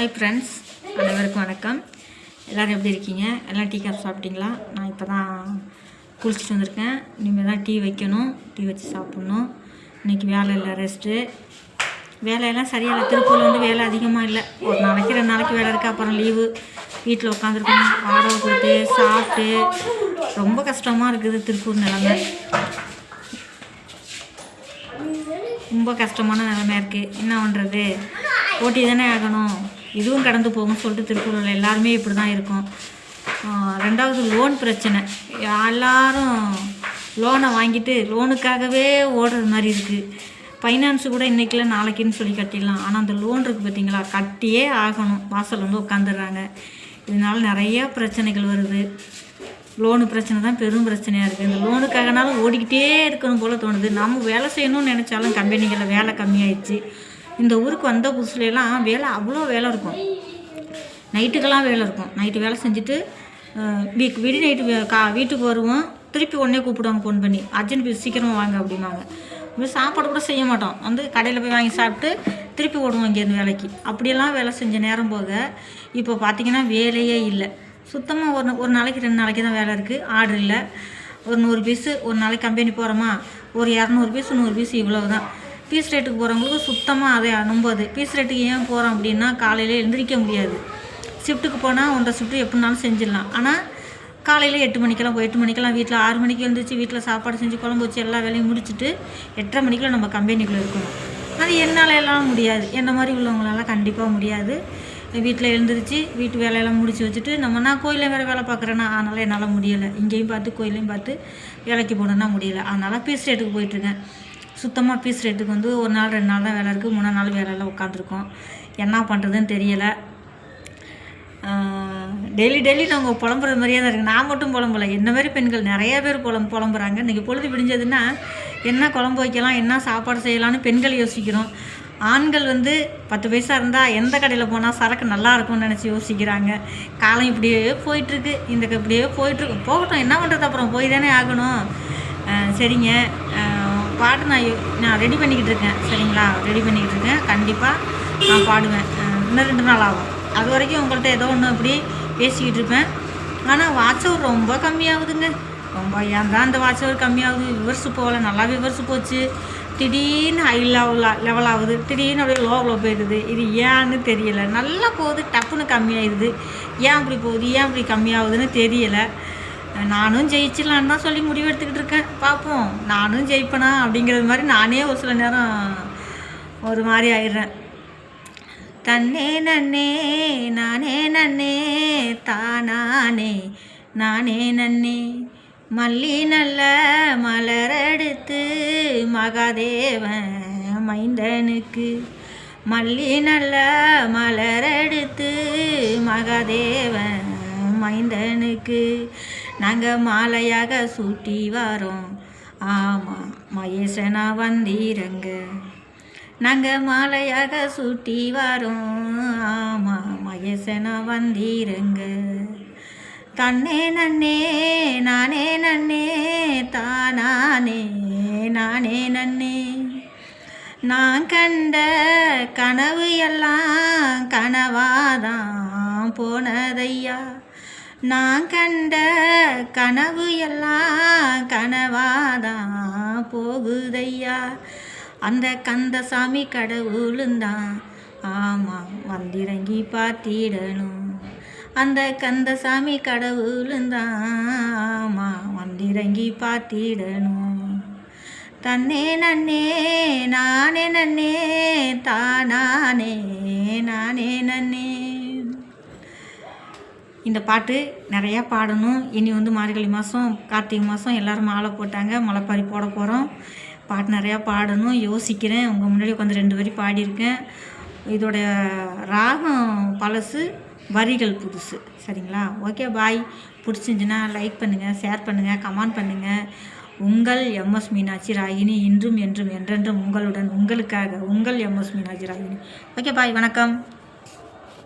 Hi friends அனைவருக்கும் வணக்கம். எல்லோரும் எப்படி இருக்கீங்க? எல்லாம் டீ காப் சாப்பிட்டீங்களா? நான் இப்போ தான் குளிச்சுட்டு வந்திருக்கேன். இனிமேல் தான் டீ வைக்கணும். டீ வச்சு சாப்பிட்ணும். இன்றைக்கி வேலை இல்லை ரெஸ்ட்டு வேலையெல்லாம் சரியாக இல்லை. திருப்பூரில் வந்து வேலை அதிகமாக இல்லை. ஒரு நாளைக்கு ரெண்டு நாளைக்கு வேலை இருக்குது அப்புறம் லீவு வீட்டில் உட்காந்துருக்கணும். வாடகை கொடுத்து சாப்பிட்டு. ரொம்ப கஷ்டமாக இருக்குது திருப்பூர் நிலமை. ரொம்ப கஷ்டமான நிலமையாக இருக்குது என்ன பண்ணுறது ஓட்டி தானே ஆகணும். இதுவும் கடந்து போகும்னு சொல்லிட்டு திருப்பூரில் எல்லாருமே இப்படி தான் இருக்கும் ரெண்டாவது லோன் பிரச்சனை. எல்லாரும் லோனை வாங்கிட்டு லோனுக்காகவே ஓடுறது மாதிரி இருக்குது ஃபைனான்ஸு கூட இன்றைக்கில நாளைக்குன்னு சொல்லி கட்டிடலாம். ஆனால் அந்த லோன் இருக்குது பார்த்தீங்களா கட்டியே ஆகணும். வாசல் வந்து உட்காந்துடுறாங்க. இதனால் நிறையா பிரச்சனைகள் வருது. லோனு பிரச்சனை தான் பெரும் பிரச்சனையாக இருக்குது இந்த லோனுக்காகனாலும் ஓடிக்கிட்டே இருக்கணும் போல் தோணுது. நம்ம வேலை செய்யணும்னு நினச்சாலும் கம்பெனிகளில் வேலை கம்மியாயிடுச்சு. இந்த ஊருக்கு வந்த புதுசுலலாம் வேலை அவ்வளோ வேலை இருக்கும். நைட்டுக்கெல்லாம் வேலை இருக்கும். நைட்டு வேலை செஞ்சுட்டு வீக் விடி நைட்டு கா வீட்டுக்கு வருவோம். திருப்பி உடனே கூப்பிடுவாங்க ஃபோன் பண்ணி. அர்ஜென்ட் போய் சீக்கிரமாக வாங்க அப்படிம்பாங்க. இது சாப்பாடு கூட செய்ய மாட்டோம். வந்து கடையில் போய் வாங்கி சாப்பிட்டு திருப்பி ஓடுவோம் இங்கேருந்து வேலைக்கு. அப்படியெல்லாம் வேலை செஞ்ச நேரம் போக இப்போ பார்த்திங்கன்னா வேலையே இல்லை. சுத்தமாக ஒரு ஒரு நாளைக்கு ரெண்டு நாளைக்கு தான் வேலை இருக்குது ஆர்டர் இல்லை. ஒரு நூறு பீஸு ஒரு நாளைக்கு கம்பெனி போகிறோமா ஒரு இரநூறு பீஸ் நூறு பீஸ் இவ்வளவு தான் பீஸ் ரேட்டுக்கு போகிறவங்களுக்கு சுத்தமாக அதை நம்புது பீஸ் ரேட்டுக்கு ஏன் போகிறோம் அப்படின்னா காலையில் எழுந்திரிக்க முடியாது. ஷிஃப்ட்டுக்கு போனால் ஒன்றரை ஷிஃப்ட்டு எப்படினாலும் செஞ்சிடலாம். ஆனால் காலையில் எட்டு மணிக்கெல்லாம் போய் எட்டு மணிக்கெல்லாம் வீட்டில் ஆறு மணிக்கு எழுந்திரிச்சு வீட்டில் சாப்பாடு செஞ்சு குழம்பு வச்சு எல்லா வேலையும் முடிச்சுட்டு எட்டரை மணிக்குள்ள நம்ம கம்பெனிக்குள்ளே இருக்கணும். அது என்னால் எல்லாம் முடியாது. என்ன மாதிரி உள்ளவங்களால கண்டிப்பாக முடியாது. வீட்டில் எழுந்திரிச்சு வீட்டு வேலையெல்லாம் முடிச்சு வச்சுட்டு நம்ம நான் கோயிலில் வேறு வேலை பார்க்குறேன்னா அதனால் என்னால் முடியலை. இங்கேயும் பார்த்து கோயிலையும் பார்த்து வேலைக்கு போகணுன்னா முடியலை. அதனால் பீஸ் ரேட்டுக்கு போயிட்டுருக்கேன் சுத்தமாக பீஸ் ரேட்டுக்கு வந்து ஒரு நாள் ரெண்டு நாள் தான் வேலை இருக்குது மூணு நாள் வேலையில் உட்காந்துருக்கோம் என்ன பண்ணுறதுன்னு தெரியலை. டெய்லி டெய்லி நாங்கள் புலம்புற மாதிரியே தான் இருக்குது நான் மட்டும் புலம்பல. என்ன மாதிரி பெண்கள்? நிறைய பேர் புலம் புலம்புறாங்க. இன்றைக்கி பொழுது விடிஞ்சதுன்னா என்ன குழம்பு வைக்கலாம் என்ன சாப்பாடு செய்யலாம்னு பெண்கள் யோசிக்கிறோம். ஆண்கள் வந்து பத்து பைசா இருந்தால் எந்த கடையில் போனால் சரக்கு நல்லா இருக்கும்னு நினச்சி யோசிக்கிறாங்க. காலம் இப்படியே போயிட்டுருக்கு. இந்த க- இப்படியே போயிட்டுருக்கு. போகட்டும் என்ன பண்ணுறது அப்புறம் போய் தானே ஆகணும். சரிங்க. பாட்டு நான் நான் ரெடி பண்ணிக்கிட்டு இருக்கேன் சரிங்களா? ரெடி பண்ணிக்கிட்டு இருக்கேன் கண்டிப்பாக நான் பாடுவேன். இன்னும் ரெண்டு நாள் ஆகும். அது வரைக்கும் உங்கள்கிட்ட ஏதோ ஒன்று அப்படி பேசிக்கிட்டு இருப்பேன். ஆனால் வாட்ச் ரொம்ப கம்மியாகுதுங்க. ரொம்ப ஏன் தான் இந்த வாட்ச் கம்மியாகுது? விவர்ஸ் போகல. நல்லா விவர்ஸ் போச்சு. திடீர்னு ஹை லெவலாக லெவல் ஆகுது. திடீர்னு அப்படியே லோவில் போயிடுது. இது ஏன்னு தெரியலை. நல்லா போகுது. டப்புன்னு கம்மியாயிடுது. ஏன் அப்படி போகுது? ஏன் அப்படி கம்மியாகுதுன்னு தெரியலை. நானும் ஜெயிச்சிடலான்னு தான் சொல்லி முடிவு எடுத்துக்கிட்டு இருக்கேன். பார்ப்போம். நானும் ஜெயிப்பேனா அப்படிங்கிறது மாதிரி நானே ஒரு சில நேரம் ஒரு மாதிரி ஆயிடுறேன். தன்னே நன்னே நானே நன்னே தானானே நானே நன்னே. மல்லி நல்ல மலரெடுத்து மகாதேவன் மைந்தனுக்கு. மல்லி நல்ல மலரெடுத்து மகாதேவன் மைந்தனுக்கு. நாங்கள் மாலையாக சூட்டி வரோம். ஆமாம் மகேசனா வந்தீரங்க. நாங்கள் மாலையாக சூட்டி வரோம். ஆமாம் மகேசனா வந்தீரங்க. தன்னே நன்னே நானே நன்னே தானானே நானே நன்னே. நான் கண்ட கனவு எல்லாம் கனவாதான் போனதையா? நான் கண்ட கனவு எல்லாம் கனவாதான் போகுதையா? அந்த கந்தசாமி கடவுளுந்தான் ஆமாம் வந்திறங்கி பார்த்திடணும். அந்த கந்தசாமி கடவுளுந்தான் ஆமாம் வந்திறங்கி பார்த்திடணும். தன்னே நன்னே நானே நன்னே தானானே நானே நன்னே. இந்த பாட்டு நிறையா பாடணும். இனி வந்து மார்கழி மாதம் கார்த்திகை மாதம் எல்லோரும் மாலை போட்டாங்க. முளைப்பாரி போட போகிறோம் பாட்டு நிறையா பாடணும். யோசிக்கிறேன். உங்கள் முன்னாடி உட்காந்து ரெண்டு வரி பாடியிருக்கேன். இதோட ராகம் பழசு வரிகள் புதுசு. சரிங்களா? Okay bye. பிடிச்சிருந்துச்சுன்னா லைக் பண்ணுங்கள் ஷேர் பண்ணுங்கள் கமெண்ட் பண்ணுங்கள் உங்கள் எம்எஸ் மீனாட்சி ராகினி இன்றும் என்றும் என்றென்றும் உங்களுடன் உங்களுக்காக உங்கள் MS Meenakshi Ragini. Okay bye. வணக்கம்.